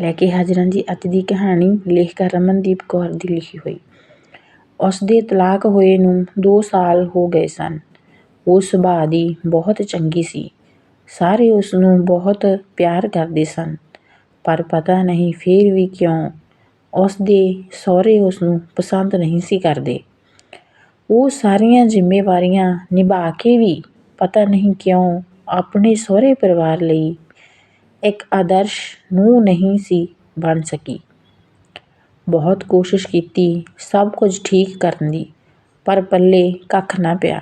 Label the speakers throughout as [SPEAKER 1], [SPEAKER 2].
[SPEAKER 1] ਲੈ ਕੇ ਹਾਜ਼ਰ ਹਾਂ ਜੀ ਅੱਜ ਦੀ ਕਹਾਣੀ ਲੇਖਕ ਰਮਨਦੀਪ ਕੌਰ ਦੀ ਲਿਖੀ ਹੋਈ। ਉਸ ਦੇ ਤਲਾਕ ਹੋਏ ਨੂੰ 2 ਸਾਲ ਹੋ ਗਏ ਸਨ। ਉਹ ਸੁਭਾਅ ਦੀ ਬਹੁਤ ਚੰਗੀ ਸੀ। ਸਾਰੇ ਉਸ ਨੂੰ ਬਹੁਤ ਪਿਆਰ ਕਰਦੇ ਸਨ। ਪਰ ਪਤਾ ਨਹੀਂ ਫੇਰ ਵੀ ਕਿਉਂ ਉਸ ਦੇ ਸਹੁਰੇ ਉਸ ਨੂੰ ਪਸੰਦ ਨਹੀਂ ਸੀ ਕਰਦੇ। ਉਹ ਸਾਰੀਆਂ ਜ਼ਿੰਮੇਵਾਰੀਆਂ ਨਿਭਾ ਕੇ ਵੀ ਪਤਾ ਨਹੀਂ ਕਿਉਂ ਆਪਣੇ ਸਹੁਰੇ ਪਰਿਵਾਰ ਲਈ ਇੱਕ ਆਦਰਸ਼ ਨੂੰ ਨਹੀਂ ਸੀ ਬਣ ਸਕੀ। ਬਹੁਤ ਕੋਸ਼ਿਸ਼ ਕੀਤੀ, ਸਭ ਕੁਝ ਠੀਕ ਕਰਨ ਦੀ, ਪਰ ਪੱਲੇ ਕੱਖ ਨਾ ਪਿਆ।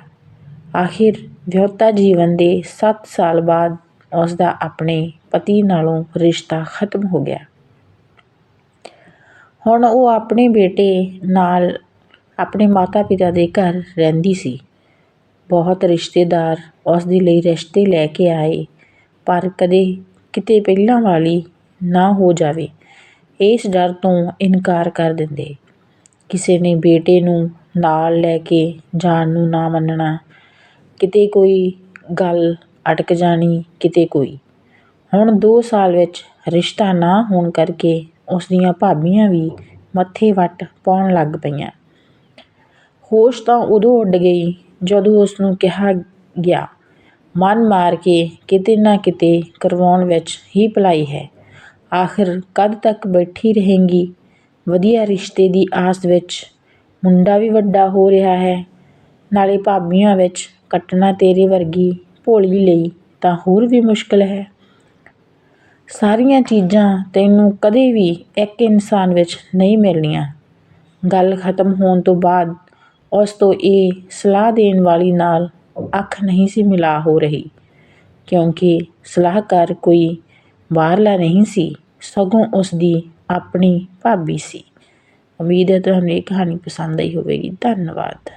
[SPEAKER 1] ਆਖਿਰ ਵਿਆਹੁਤਾ ਜੀਵਨ ਦੇ 7 ਸਾਲ ਬਾਅਦ ਉਸ ਦਾ ਆਪਣੇ ਪਤੀ ਨਾਲੋਂ ਰਿਸ਼ਤਾ ਖਤਮ ਹੋ ਗਿਆ। ਹੁਣ ਉਹ ਆਪਣੇ ਬੇਟੇ ਨਾਲ ਆਪਣੇ ਮਾਤਾ-ਪਿਤਾ ਦੇ ਘਰ ਰਹਿੰਦੀ ਸੀ। ਬਹੁਤ ਰਿਸ਼ਤੇਦਾਰ ਉਸ ਦੇ ਲਈ ਰਿਸ਼ਤੇ ਲੈ ਕੇ ਆਏ, ਪਰ ਕਦੇ ਕਿਤੇ ਪਹਿਲਾਂ ਵਾਲੀ ਨਾ ਹੋ ਜਾਵੇ। ਇਸ ਡਰ ਤੋਂ ਇਨਕਾਰ ਕਰ ਦਿੰਦੇ। ਕਿਸੇ ਨੇ ਬੇਟੇ ਨੂੰ ਨਾਲ ਲੈ ਕੇ ਜਾਣ ਨੂੰ ਨਾ ਮੰਨਣਾ। ਕਿਤੇ ਕੋਈ ਗੱਲ ਅਟਕ ਜਾਣੀ, ਕਿਤੇ ਕੋਈ। ਹੁਣ ਦੋ ਸਾਲ ਵਿੱਚ ਰਿਸ਼ਤਾ ਨਾ ਹੋਣ ਕਰਕੇ ਉਸ ਦੀਆਂ ਭਾਬੀਆਂ ਵੀ ਮੱਥੇ ਵੱਟ ਪਾਉਣ ਲੱਗ ਪਈਆਂ। ਹੋਸ਼ ਤਾਂ ਉਦੋਂ ਉੱਡ ਗਈ ਜਦੋਂ ਉਸ ਨੂੰ ਕਿਹਾ ਗਿਆ ਮਨ ਮਾਰ ਕੇ ਕਿਤੇ ਨਾ ਕਿਤੇ ਕਰਵਾਉਣ ਵਿੱਚ ਹੀ ਭਲਾਈ ਹੈ। ਆਖਿਰ ਕਦ ਤੱਕ ਬੈਠੀ ਰਹੇਂਗੀ? ਵਧੀਆ ਰਿਸ਼ਤੇ ਦੀ ਆਸ ਵਿੱਚ ਮੁੰਡਾ ਵੀ ਵੱਡਾ ਹੋ ਰਿਹਾ ਹੈ। ਨਾਲੇ ਭਾਬੀਆਂ ਵਿੱਚ ਕੱਟਣਾ ਤੇਰੇ ਵਰਗੀ ਭੋਲੀ ਲਈ ਤਾਂ ਹੋਰ ਵੀ ਮੁਸ਼ਕਲ ਹੈ। ਸਾਰੀਆਂ ਚੀਜ਼ਾਂ ਤੈਨੂੰ ਕਦੇ ਵੀ ਇੱਕ ਇਨਸਾਨ ਵਿੱਚ ਨਹੀਂ ਮਿਲਣੀਆਂ। ਗੱਲ ਖਤਮ ਹੋਣ ਤੋਂ ਬਾਅਦ ਉਸ ਤੋਂ ਇਹ ਸਲਾਹ ਦੇਣ ਵਾਲੀ ਨਾਲ ਅੱਖ ਨਹੀਂ ਸੀ ਮਿਲਾ ਹੋ ਰਹੀ, ਕਿਉਂਕਿ ਸਲਾਹਕਾਰ ਕੋਈ ਬਾਹਰਲਾ ਨਹੀਂ ਸੀ, ਸਗੋਂ ਉਸ ਦੀ ਆਪਣੀ ਭਾਬੀ ਸੀ। ਉਮੀਦ ਹੈ ਤੁਹਾਨੂੰ ਇਹ ਕਹਾਣੀ ਪਸੰਦ ਆਈ ਹੋਵੇਗੀ। ਧੰਨਵਾਦ।